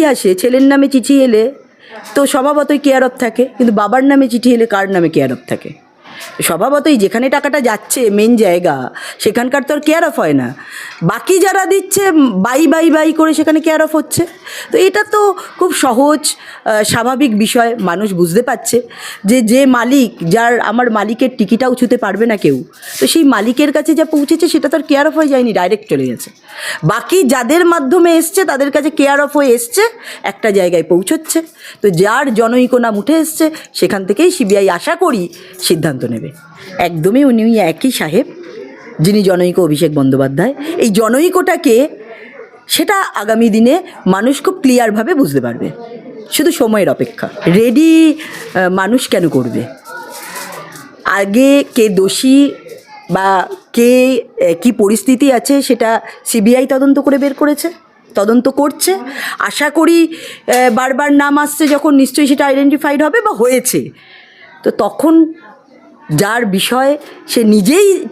ইতিহাসে ছেলের নামে চিঠি এলে তো স্বভাবতই কেয়ারত থাকে, কিন্তু বাবার নামে চিঠি এলে কার নামে কেয়ারত থাকে? স্বভাবতই যেখানে টাকাটা যাচ্ছে মেন জায়গা, সেখানকার তো আর কেয়ার অফ হয় না। বাকি যারা দিচ্ছে বাই বাই বাই করে সেখানে কেয়ার অফ হচ্ছে। তো এটা তো খুব সহজ স্বাভাবিক বিষয়, মানুষ বুঝতে পারছে যে যে মালিক, যার, আমার মালিকের টিকিটাও ছুতে পারবে না কেউ, তো সেই মালিকের কাছে যা পৌঁছেছে, সেটা তো আর কেয়ার অফ হয়ে যায়নি ডাইরেক্ট চলে গেছে। বাকি যাদের মাধ্যমে এসছে, তাদের কাছে কেয়ার অফ হয়ে এসছে, একটা জায়গায় পৌঁছচ্ছে। তো যার জনৈক নাম উঠে এসছে, সেখান থেকেই সিবিআই আশা করি সিদ্ধান্ত নেবে। একদমই উনি একই সাহেব, যিনি জনৈক অভিষেক বন্দ্যোপাধ্যায়। এই জনৈকটাকে সেটা আগামী দিনে মানুষ খুব ক্লিয়ারভাবে বুঝতে পারবে। শুধু সময়ের অপেক্ষা। রেডি মানুষ কেন করবে? আগে কে দোষী বা কে কি পরিস্থিতি আছে সেটা সিবিআই তদন্ত করে বের করেছে, তদন্ত করছে। আশা করি বারবার নাম আসছে যখন নিশ্চয়ই সেটা আইডেন্টিফাইড হবে বা হয়েছে। তো তখন যার বিষয় সে নিজেই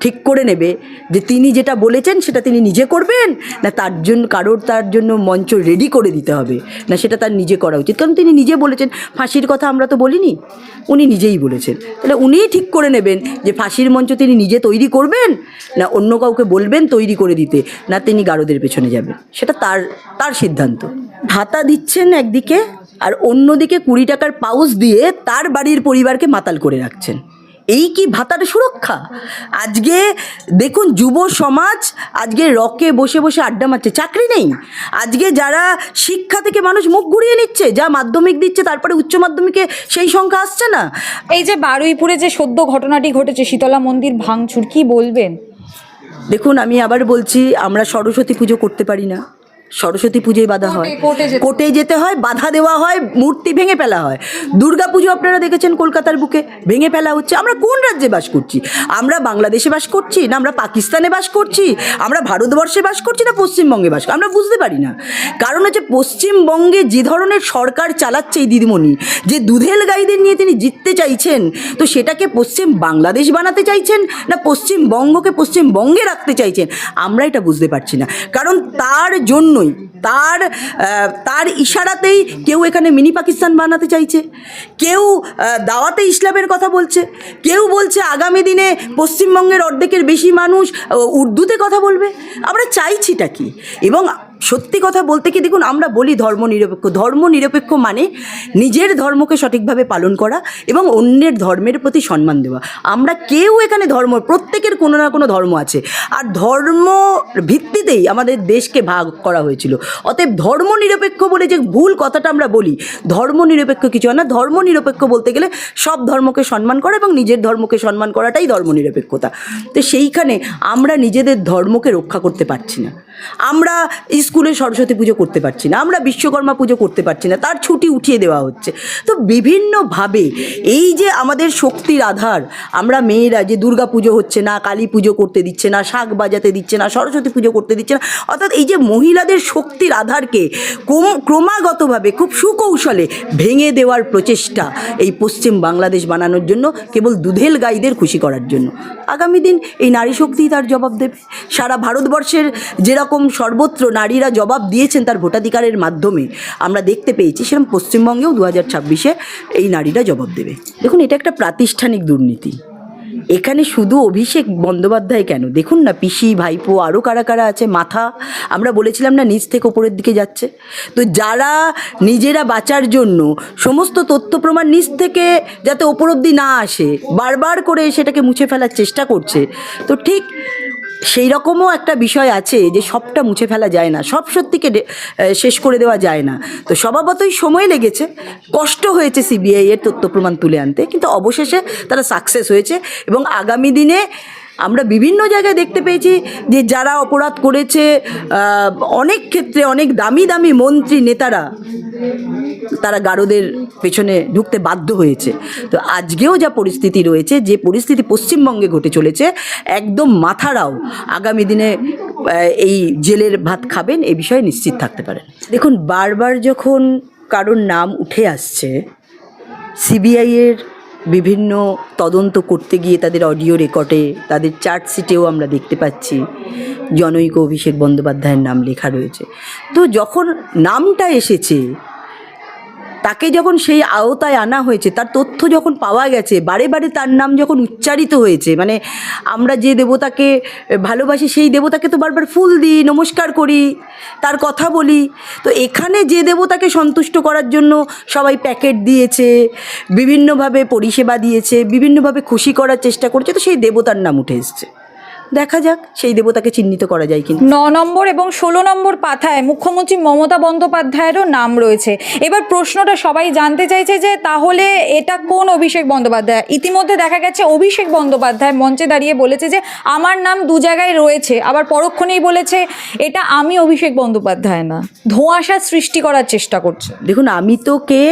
ঠিক করে নেবে যে তিনি যেটা বলেছেন সেটা তিনি নিজে করবেন, না তার জন্য, কারোর তার জন্য মঞ্চ রেডি করে দিতে হবে, না সেটা তার নিজে করা উচিত। কারণ তিনি নিজে বলেছেন, ফাঁসির কথা আমরা তো বলিনি, উনি নিজেই বলেছেন। তাহলে উনিই ঠিক করে নেবেন যে ফাঁসির মঞ্চ তিনি নিজে তৈরি করবেন, না অন্য কাউকে বলবেন তৈরি করে দিতে, না তিনি গারদের পেছনে যাবেন। সেটা তার তার সিদ্ধান্ত। ভাতা দিচ্ছেন একদিকে আর অন্যদিকে কুড়ি টাকার পাউস দিয়ে তার বাড়ির পরিবারকে মাতাল করে রাখছেন। এই কি ভাতার সুরক্ষা? আজকে দেখুন যুব সমাজ আজকে রকে বসে বসে আড্ডা মারছে চাকরি নেই। আজকে যারা শিক্ষা থেকে মানুষ মুখ ঘুরিয়ে নিচ্ছে যা মাধ্যমিক দিচ্ছে তারপরে উচ্চ মাধ্যমিকে সেই সংখ্যা আসছে না। এই যে বারুইপুরে যে সদ্য ঘটনাটি ঘটেছে শীতলা মন্দির ভাঙচুর কি বলবেন? দেখুন আমি আবার বলছি আমরা সরস্বতী পুজো করতে পারি না। সরস্বতী পুজোয় বাধা হয়। কোর্টে- যেতে- হয়। বাধা দেওয়া হয় মূর্তি ভেঙে ফেলা হয়। দুর্গা পুজো আপনারা দেখেছেন কলকাতার বুকে? ভেঙে ফেলা হচ্ছে। আমরা কোন রাজ্যে বাস করছি? আমরা বাংলাদেশে বাস করছি না আমরা পাকিস্তানে বাস করছি? আমরা ভারতবর্ষে বাস করছি না পশ্চিমবঙ্গে বাস আমরা বুঝতে পারি না। কারণ হচ্ছে পশ্চিমবঙ্গে যে ধরনের সরকার চালাচ্ছে এই দিদিমণি যে দুধেল গাইদের নিয়ে তিনি জিততে চাইছেন তো সেটাকে পশ্চিম বাংলাদেশ বানাতে চাইছেন না পশ্চিমবঙ্গকে পশ্চিমবঙ্গে রাখতে চাইছেন? আমরা এটা বুঝতে পারছি না। কারণ তার জন্যই তার তার ইশারাতেই কেউ এখানে মিনি পাকিস্তান বানাতে চাইছে। কেউ দাওয়াতে ইসলামের কথা বলছে। কেউ বলছে আগামী দিনে পশ্চিমবঙ্গের অর্ধেকের বেশি মানুষ উর্দুতে কথা বলবে। আমরা চাইছিটা কি? এবং সত্যি কথা বলতে কি দেখুন, আমরা বলি ধর্ম নিরপেক্ষ ধর্ম নিরপেক্ষ মানে নিজের ধর্মকে সঠিকভাবে পালন করা এবং অন্যের ধর্মের প্রতি সম্মান দেওয়া। আমরা কেউ এখানে ধর্ম, প্রত্যেকের কোনো না কোনো ধর্ম আছে। আর ধর্ম ভিত্তিতেই আমাদের দেশকে ভাগ করা হয়েছিল। অতএব ধর্ম নিরপেক্ষ বলে যে ভুল কথাটা আমরা বলি ধর্ম নিরপেক্ষ কিছু হয় না। ধর্ম নিরপেক্ষ বলতে গেলে সব ধর্মকে সম্মান করা এবং নিজের ধর্মকে সম্মান করাটাই ধর্ম নিরপেক্ষতা তো সেইখানে আমরা নিজেদের ধর্মকে রক্ষা করতে পারছি না। আমরা স্কুলে সরস্বতী পুজো করতে পারছি না, আমরা বিশ্বকর্মা পুজো করতে পারছি না, তার ছুটি উঠিয়ে দেওয়া হচ্ছে। তো বিভিন্নভাবে এই যে আমাদের শক্তির আধার, আমরা মেয়েরা যে দুর্গা পুজো হচ্ছে না, কালী পুজো করতে দিচ্ছে না, শাক বাজাতে দিচ্ছে না, সরস্বতী পুজো করতে দিচ্ছে না, অর্থাৎ এই যে মহিলাদের শক্তির আধারকে ক্রম- ক্রমাগতভাবে খুব সুকৌশলে ভেঙে দেওয়ার প্রচেষ্টা এই পশ্চিম বাংলাদেশ বানানোর জন্য, কেবল দুধেল গাইদের খুশি করার জন্য। আগামী দিন এই নারী শক্তি তার জবাব দেবে। সারা ভারতবর্ষের যেরকম সর্বত্র নারীরা জবাব দিয়েছেন তার ভোটাধিকারের মাধ্যমে। আমরা দেখতে পেয়েছি সেরকম পশ্চিমবঙ্গেও দু হাজার ছাব্বিশে এই নারীরা জবাব দেবে। দেখুন, এটা একটা প্রাতিষ্ঠানিক দুর্নীতি। এখানে শুধু অভিষেক বন্দ্যোপাধ্যায় কেন? দেখুন না, পিসি, ভাইপো আরও কারা কারা আছে? মাথা, আমরা বলেছিলাম না নিচ থেকে ওপরের দিকে যাচ্ছে। তো যারা নিজেরা বাঁচার জন্য সমস্ত তথ্য প্রমাণ নিচ থেকে যাতে ওপর অব্দি না আসে, বারবার করে সেটাকে মুছে ফেলার চেষ্টা করছে, তো ঠিক সেই রকমও একটা বিষয় আছে যে সবটা মুছে ফেলা যায় না, সব সত্যিকে শেষ করে দেওয়া যায় না। তো স্বভাবতই সময় লেগেছে, কষ্ট হয়েছে সিবিআই এর তথ্য প্রমাণ তুলে আনতে, কিন্তু অবশেষে তারা সাকসেস হয়েছে এবং আগামী দিনে আমরা বিভিন্ন জায়গায় দেখতে পেয়েছি যে যারা অপরাধ করেছে অনেক ক্ষেত্রে অনেক দামি দামি মন্ত্রী নেতারা, তারা গারদের পেছনে ঢুকতে বাধ্য হয়েছে। তো আজকেও যা পরিস্থিতি রয়েছে, যে পরিস্থিতি পশ্চিমবঙ্গে ঘটে চলেছে, একদম মাথারাও আগামী দিনে এই জেলের ভাত খাবেন, এ বিষয়ে নিশ্চিত থাকতে পারেন। দেখুন, বারবার যখন কারোর নাম উঠে আসছে, সিবিআইয়ের বিভিন্ন তদন্ত করতে গিয়ে তাদের অডিও রেকর্ডে তাদের চার্জশিটেও আমরা দেখতে পাচ্ছি। জনৈক অভিষেক বন্দ্যোপাধ্যায়ের নাম লেখা রয়েছে। তো যখন নামটা এসেছে তাকে যখন সেই আওতায় আনা হয়েছে, তার তথ্য যখন পাওয়া গেছে, বারে বারে তার নাম যখন উচ্চারিত হয়েছে মানে আমরা যে দেবতাকে ভালোবাসি, সেই দেবতাকে তো বারবার ফুল দিই, নমস্কার করি, তার কথা বলি। তো এখানে যে দেবতাকে সন্তুষ্ট করার জন্য সবাই প্যাকেট দিয়েছে, বিভিন্নভাবে পরিষেবা দিয়েছে, বিভিন্নভাবে খুশি করার চেষ্টা করছে, তো সেই দেবতার নাম উঠে এসছে। দেখা যাক সেই দেবতাকে চিহ্নিত করা যায় কিনা। ন নম্বর এবং ষোলো নম্বর পাথায় মুখ্যমন্ত্রী মমতা বন্দ্যোপাধ্যায়েরও নাম রয়েছে। এবার প্রশ্নটা সবাই জানতে চাইছে যে তাহলে এটা কোন অভিষেক বন্দ্যোপাধ্যায়? ইতিমধ্যে দেখা গেছে অভিষেক বন্দ্যোপাধ্যায় মঞ্চে দাঁড়িয়ে বলেছে যে আমার নাম দু জায়গায় রয়েছে আবার পরক্ষণেই বলেছে এটা আমি অভিষেক বন্দ্যোপাধ্যায় না। ধোঁয়াশা সৃষ্টি করার চেষ্টা করছে। দেখুন আমি তো কে?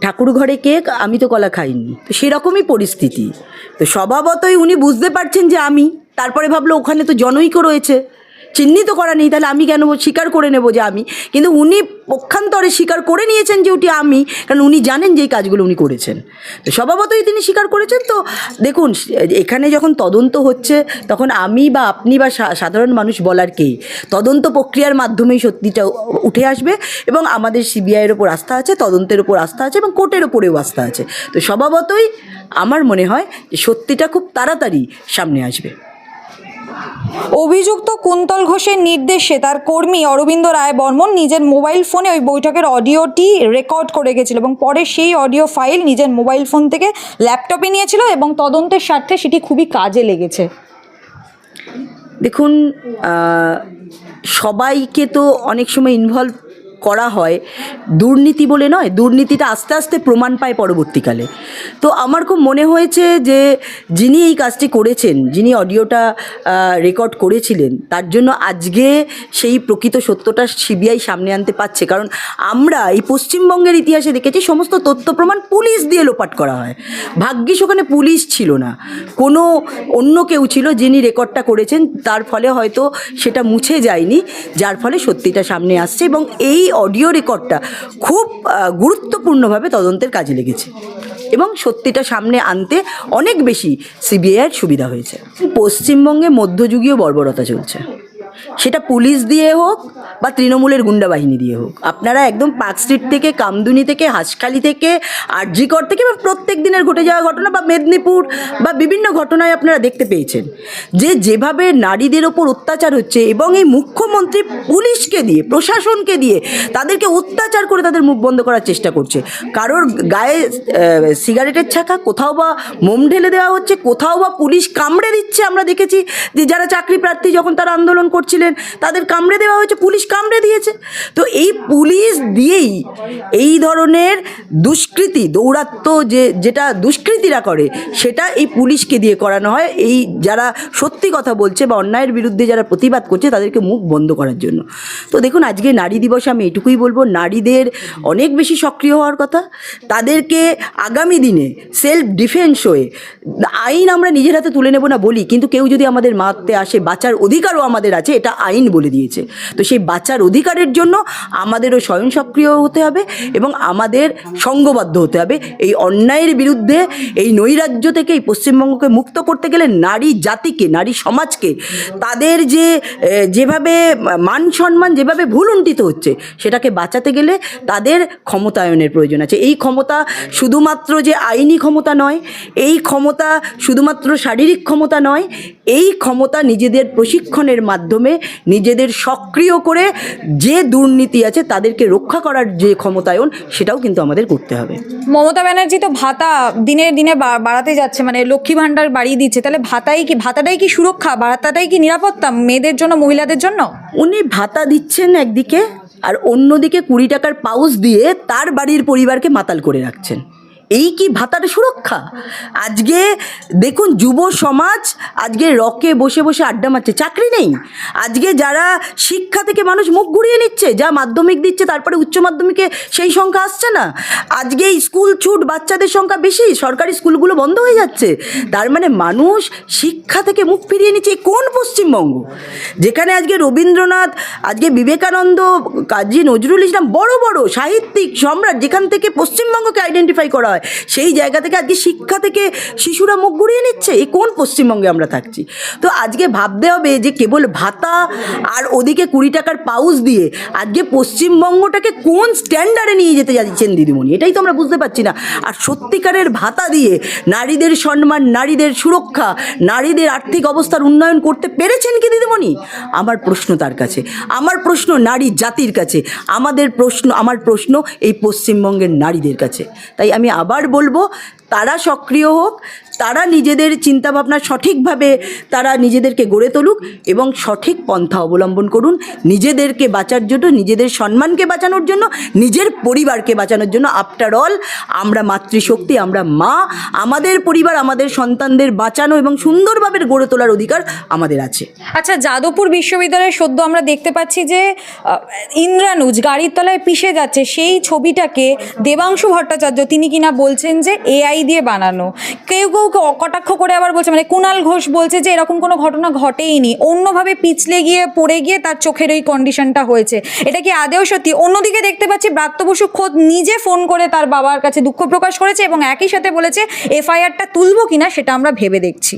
ঠাকুর ঘরে কেক, আমি তো কলা খাইনি। তো সেরকমই পরিস্থিতি। তো স্বভাবতই উনি বুঝতে পারছেন যে আমি। তারপরে ভাবলো ওখানে তো জনৈক রয়েছে। চিহ্নিত করা নেই, তাহলে আমি কেন স্বীকার করে নেব যে আমি? কিন্তু উনি পক্ষান্তরে স্বীকার করে নিয়েছেন যে ওটি আমি, কারণ উনি জানেন যে এই কাজগুলো উনি করেছেন। তো স্বভাবতই তিনি স্বীকার করেছেন। তো দেখুন, এখানে যখন তদন্ত হচ্ছে, তখন আমি বা আপনি বা সাধারণ মানুষ বলার কে? তদন্ত প্রক্রিয়ার মাধ্যমেই সত্যিটা উঠে আসবে এবং আমাদের সিবিআইয়ের ওপর আস্থা আছে, তদন্তের ওপর আস্থা আছে এবং কোর্টের ওপরেও আস্থা আছে। তো স্বভাবতই আমার মনে হয় যে সত্যিটা খুব তাড়াতাড়ি সামনে আসবে। অভিযুক্ত কুন্তল ঘোষের নির্দেশে তার কর্মী অরবিন্দ রায় বর্মন নিজের মোবাইল ফোনে ওই বৈঠকের অডিওটি রেকর্ড করে গেছিল এবং পরে সেই অডিও ফাইল নিজের মোবাইল ফোন থেকে ল্যাপটপে নিয়েছিল এবং তদন্তের স্বার্থে সেটি খুবই কাজে লেগেছে। দেখুন সবাইকে তো অনেক সময় ইনভলভ করা হয় দুর্নীতি বলে নয়, দুর্নীতিটা আস্তে আস্তে প্রমাণ পায় পরবর্তীকালে। তো আমার খুব মনে হয়েছে যে যিনি এই কাজটি করেছেন, যিনি অডিওটা রেকর্ড করেছিলেন, তার জন্য আজকে সেই প্রকৃত সত্যটা সিবিআই সামনে আনতে পারছে। কারণ আমরা এই পশ্চিমবঙ্গের ইতিহাসে দেখেছি সমস্ত তথ্য প্রমাণ পুলিশ দিয়ে লোপাট করা হয়। ভাগ্যিস ওখানে পুলিশ ছিল না। কোনো অন্য কেউ ছিল যিনি রেকর্ডটা করেছেন, তার ফলে হয়তো সেটা মুছে যায়নি, যার ফলে সত্যিটা সামনে আসছে এবং এই অডিও রেকর্ডটা খুব গুরুত্বপূর্ণভাবে তদন্তের কাজে লেগেছে। এবং সত্যিটা সামনে আনতে অনেক বেশি সিবিআইয়ের সুবিধা হয়েছে। পশ্চিমবঙ্গে মধ্যযুগীয় বর্বরতা চলছে। সেটা পুলিশ দিয়ে হোক বা তৃণমূলের গুন্ডা বাহিনী দিয়ে হোক। আপনারা একদম পার্ক স্ট্রিট থেকে, কামদুনি থেকে, হাঁসখালি থেকে, আরজিকর থেকে বা প্রত্যেক দিনের ঘটে যাওয়া ঘটনা বা মেদিনীপুর বা বিভিন্ন ঘটনায় আপনারা দেখতে পেয়েছেন। যে যেভাবে নারীদের ওপর অত্যাচার হচ্ছে এবং এই মুখ্যমন্ত্রী পুলিশকে দিয়ে, প্রশাসনকে দিয়ে তাদেরকে অত্যাচার করে তাদের মুখ বন্ধ করার চেষ্টা করছে। কারোর গায়ে সিগারেটের ছাকা, কোথাও বা মোম ঢেলে দেওয়া হচ্ছে, কোথাও বা পুলিশ কামড়ে দিচ্ছে। আমরা দেখেছি যে যারা চাকরি প্রার্থী যখন তারা আন্দোলন করছিলেন তাদের কামড়ে দেওয়া হয়েছে, পুলিশ কামড়ে দিয়েছে। তো এই পুলিশ দিয়েই এই ধরনের দুষ্কৃতি, দৌরাত্ম যে, যেটা দুষ্কৃতীরা করে, সেটা এই পুলিশকে দিয়ে করানো হয়। এই যারা সত্যি কথা বলছে বা অন্যায়ের বিরুদ্ধে যারা প্রতিবাদ করছে, তাদেরকে মুখ বন্ধ করার জন্য। তো দেখুন, আজকে নারী দিবসে, আমি এটুকুই বলব, নারীদের অনেক বেশি সক্রিয় হওয়ার কথা। তাদেরকে আগামী দিনে সেলফ ডিফেন্স হয়ে, আইন আমরা নিজের হাতে তুলে নেব না বলি, কিন্তু কেউ যদি আমাদের মারতে আসে, বাঁচার অধিকারও আমাদের আছে, এটা আইন বলে দিয়েছে। তো সেই বাঁচার অধিকারের জন্য আমাদেরও স্বয়ং সক্রিয় হতে হবে এবং আমাদের সঙ্গবদ্ধ হতে হবে। এই অন্যায়ের বিরুদ্ধে এই নৈরাজ্য থেকে এই পশ্চিমবঙ্গকে মুক্ত করতে গেলে নারী জাতিকে, নারী সমাজকে তাদের যে যেভাবে মান সম্মান, যেভাবে ভুলুণ্ঠিত হচ্ছে, সেটাকে বাঁচাতে গেলে তাদের ক্ষমতায়নের প্রয়োজন আছে। এই ক্ষমতা শুধুমাত্র যে আইনি ক্ষমতা নয়, এই ক্ষমতা শুধুমাত্র শারীরিক ক্ষমতা নয়, এই ক্ষমতা নিজেদের প্রশিক্ষণের মাধ্যমে নিজেদের সক্রিয় করে যে দুর্নীতি আছে তাদেরকে রক্ষা করার যে ক্ষমতায়ন সেটাও কিন্তু আমাদের করতে হবে। মমতা ব্যানার্জি তো ভাতা দিনে দিনে বাড়াতে যাচ্ছে মানে লক্ষ্মী ভাণ্ডার বাড়িয়ে দিচ্ছে। তাহলে ভাতাই কি ভাতাটাই কি সুরক্ষা? ভাতাটাই কি নিরাপত্তা মেয়েদের জন্য মহিলাদের জন্য? উনি ভাতা দিচ্ছেন একদিকে আর অন্যদিকে কুড়ি টাকার পাউস দিয়ে তার বাড়ির পরিবারকে মাতাল করে রাখছেন। এই কি ভাতার সুরক্ষা? আজকে দেখুন যুব সমাজ আজকে রকে বসে বসে আড্ডা মারছে, চাকরি নেই। আজকে যারা শিক্ষা থেকে মানুষ মুখ ঘুরিয়ে নিচ্ছে, যা মাধ্যমিক দিচ্ছে, তারপরে উচ্চ মাধ্যমিকে সেই সংখ্যা আসছে না। আজকে স্কুল ছুট বাচ্চাদের সংখ্যা বেশি, সরকারি স্কুলগুলো বন্ধ হয়ে যাচ্ছে। তার মানে মানুষ শিক্ষা থেকে মুখ ফিরিয়ে নিচ্ছে কোন পশ্চিমবঙ্গ? যেখানে আজকে রবীন্দ্রনাথ, আজকে বিবেকানন্দ, কাজী নজরুল ইসলাম বড় বড় সাহিত্যিক সম্রাট যেখান থেকে পশ্চিমবঙ্গকে আইডেন্টিফাই করা হয়। হয়। সেই জায়গা থেকে আজকে শিক্ষা থেকে শিশুরা মুখ ঘুরিয়ে নিচ্ছে? এই কোন পশ্চিমবঙ্গে আমরা থাকছি? তো আজকে ভাবতে হবে যে কেবল ভাতা আর ওদিকে কুড়ি টাকার পাউচ দিয়ে আজকে পশ্চিমবঙ্গটাকে কোন স্ট্যান্ডার্ডে নিয়ে যেতে যাচ্ছেন দিদিমণি? এটাই তো আমরা বুঝতে পারছি না। আর সত্যিকারের ভাতা দিয়ে নারীদের সম্মান, নারীদের সুরক্ষা, নারীদের আর্থিক অবস্থার উন্নয়ন করতে পেরেছেন কি দিদিমণি? আমার প্রশ্ন তার কাছে। আমার প্রশ্ন নারী জাতির কাছে। আমাদের প্রশ্ন, আমার প্রশ্ন এই পশ্চিমবঙ্গের নারীদের কাছে। তাই আমি আবার বলব তারা সক্রিয় হোক তারা নিজেদের চিন্তাভাবনা সঠিকভাবে তারা নিজেদেরকে গড়ে তুলুক এবং সঠিক পন্থা অবলম্বন করুন। নিজেদেরকে বাঁচার জন্য, নিজেদের সম্মানকে বাঁচানোর জন্য, নিজের পরিবারকে বাঁচানোর জন্য। আফটার অল আমরা মাতৃশক্তি, আমরা মা। আমাদের পরিবার, আমাদের সন্তানদের বাঁচানো এবং সুন্দরভাবে গড়ে তোলার অধিকার আমাদের আছে। আচ্ছা যাদবপুর বিশ্ববিদ্যালয়ে সদ্য আমরা দেখতে পাচ্ছি যে ইন্দ্রানুজ গাড়ির তলায় পিষে যাচ্ছে। সেই ছবিটাকে দেবাংশু ভট্টাচার্য, তিনি কিনা বলছেন যে এআই দিয়ে বানানো। কেউ কেউ কটাক্ষ করে আবার বলছে মানে কুণাল ঘোষ বলছে যে এরকম কোনো ঘটনা ঘটেইনি। অন্যভাবে পিছলে গিয়ে, পড়ে গিয়ে তার চোখের ওই কন্ডিশনটা হয়েছে। এটা কি আদেও সত্যি? অন্যদিকে দেখতে পাচ্ছি ব্রাত্য বসু খোদ নিজে ফোন করে তার বাবার কাছে দুঃখ প্রকাশ করেছে এবং একই সাথে বলেছে, এফআইআরটা তুলবো কিনা সেটা আমরা ভেবে দেখছি।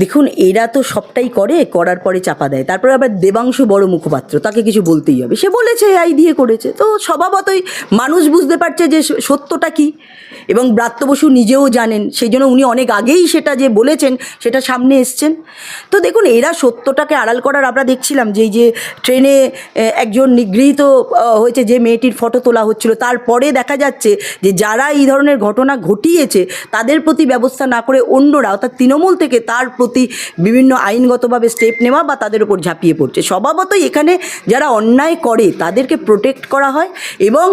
দেখুন, এরা তো সবটাই করে, করার পরে চাপা দেয়। তারপরে আবার দেবাংশু বড় মুখপাত্র, তাকে কিছু বলতেই হবে। সে বলেছে আই দিয়ে করেছে। তো স্বভাবতই মানুষ বুঝতে পারছে যে সত্যটা কি। এবং ব্রাত্য বসু নিজেও জানেন, সেই জন্য উনি অনেক আগেই সেটা যে বলেছেন, সেটা সামনে এসছেন। তো দেখুন, এরা সত্যটাকে আড়াল করার আমরা দেখছিলাম যে যে ট্রেনে একজন নিগৃহীত হয়েছে যে মেয়েটির ফটো তোলা হচ্ছিল। তারপরে দেখা যাচ্ছে যে যারা এই ধরনের ঘটনা ঘটিয়েছে, তাদের প্রতি ব্যবস্থা না করে অন্যরা, অর্থাৎ তৃণমূল থেকে তার প্রতি বিভিন্ন আইনগতভাবে স্টেপ নেওয়া বা তাদের উপর ঝাঁপিয়ে পড়ছে। স্বভাবতই এখানে যারা অন্যায় করে তাদেরকে প্রোটেক্ট করা হয় এবং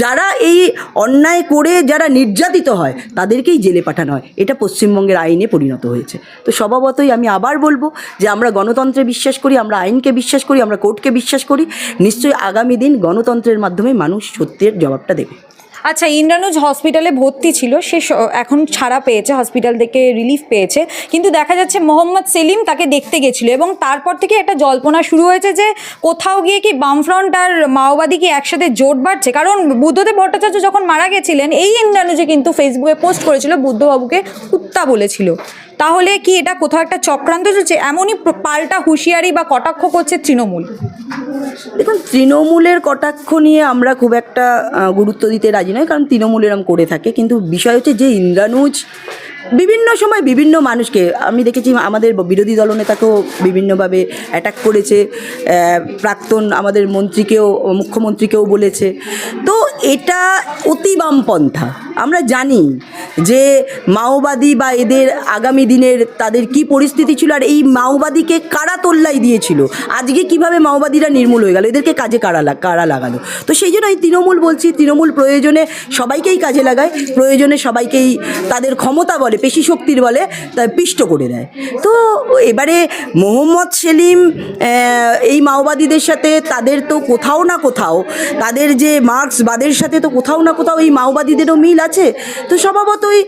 যারা এই অন্যায় করে যারা নির্যাতিত হয় তাদেরকেই জেলে পাঠানো হয়। এটা পশ্চিমবঙ্গের আইনে পরিণত হয়েছে। তো স্বভাবতই আমি আবার বলব যে আমরা গণতন্ত্রে বিশ্বাস করি, আমরা আইনকে বিশ্বাস করি, আমরা কোর্টকে বিশ্বাস করি। নিশ্চয়ই আগামী দিন গণতন্ত্রের মাধ্যমে মানুষ সত্যের জবাবটা দেবে। আচ্ছা ইন্দ্রানুজ হসপিটালে ভর্তি ছিল, সে এখন ছাড়া পেয়েছে হসপিটাল থেকে রিলিফ পেয়েছে। কিন্তু দেখা যাচ্ছে মোহাম্মদ সেলিম তাকে দেখতে গেছিল এবং তারপর থেকে একটা জল্পনা শুরু হয়েছে যে কোথাও গিয়ে কি বামফ্রন্ট আর মাওবাদী কি একসাথে জোট বাড়ছে? কারণ বুদ্ধদেব ভট্টাচার্য যখন মারা গেছিলেন, এই ইন্দ্রানুজে কিন্তু ফেসবুকে পোস্ট করেছিল, বুদ্ধবাবুকে কুত্তা বলেছিল। তাহলে কি এটা কোথাও একটা চক্রান্ত চলছে? এমনই পাল্টা হুঁশিয়ারি বা কটাক্ষ করছে তৃণমূল। দেখুন, তৃণমূলের কটাক্ষ নিয়ে আমরা খুব একটা গুরুত্ব দিতে রাজি নয় কারণ তৃণমূল এরম করে থাকে। কিন্তু বিষয় হচ্ছে যে ইন্দ্রানুজ বিভিন্ন সময় বিভিন্ন মানুষকে, আমি দেখেছি আমাদের বিরোধী দলনেতাকেও বিভিন্নভাবে অ্যাটাক করেছে প্রাক্তন আমাদের মন্ত্রীকেও, মুখ্যমন্ত্রীকেও বলেছে। তো এটা অতি বামপন্থা। আমরা জানি যে মাওবাদী বা এদের আগামী দিনের তাদের কি পরিস্থিতি ছিল আর এই মাওবাদীকে কারা তোল্লাই দিয়েছিল? আজকে কীভাবে মাওবাদীরা নির্মূল হয়ে গেল? এদেরকে কাজে কারা কারা লাগালো? তো সেই জন্য এই তৃণমূল বলছি, তৃণমূল প্রয়োজনে সবাইকেই কাজে লাগায়, প্রয়োজনে সবাইকেই তাদের ক্ষমতা বলে, পেশি শক্তির বলে পিষ্ট করে দেয়। তো এবারে মোহাম্মদ সেলিম এই মাওবাদীদের সাথে তাদের তো কোথাও না কোথাও তাদের যে মার্ক্সবাদের সাথে তো কোথাও না কোথাও এই মাওবাদীদেরও মিল আছে। তো স্বভাবতই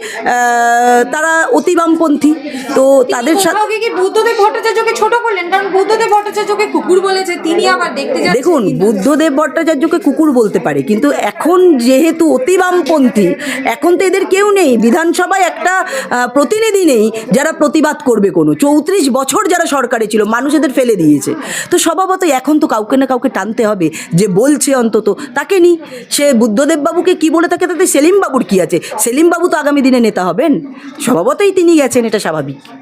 তারা অতি বামপন্থী তো তাদের সাথে কি বুদ্ধদেব ভট্টাচার্যকে ছোট করলেন? কারণ বুদ্ধদেব ভট্টাচার্যকে কুকুর বলেছে তিনি আবার দেখতে দেখুন বুদ্ধদেব ভট্টাচার্যকে কুকুর বলতে পারে কিন্তু এখন যেহেতু অতি বামপন্থী এখন তো এদের কেউ নেই। বিধানসভায় একটা প্রতিনিধি নেই যারা প্রতিবাদ করবে কোনো। চৌত্রিশ বছর যারা সরকারে ছিল মানুষ এদের ফেলে দিয়েছে। তো স্বভাবতই এখন তো কাউকে না কাউকে টানতে হবে যে বলছে অন্তত তাকে নি। সে বুদ্ধদেব বাবুকে কি বলে থাকে তাতে সেলিম বাবুর কি আছে? সেলিম বাবু তো আগামী দিনে নেতা হবেন। স্বভাবতই তিনি গেছেন, এটা স্বাভাবিক।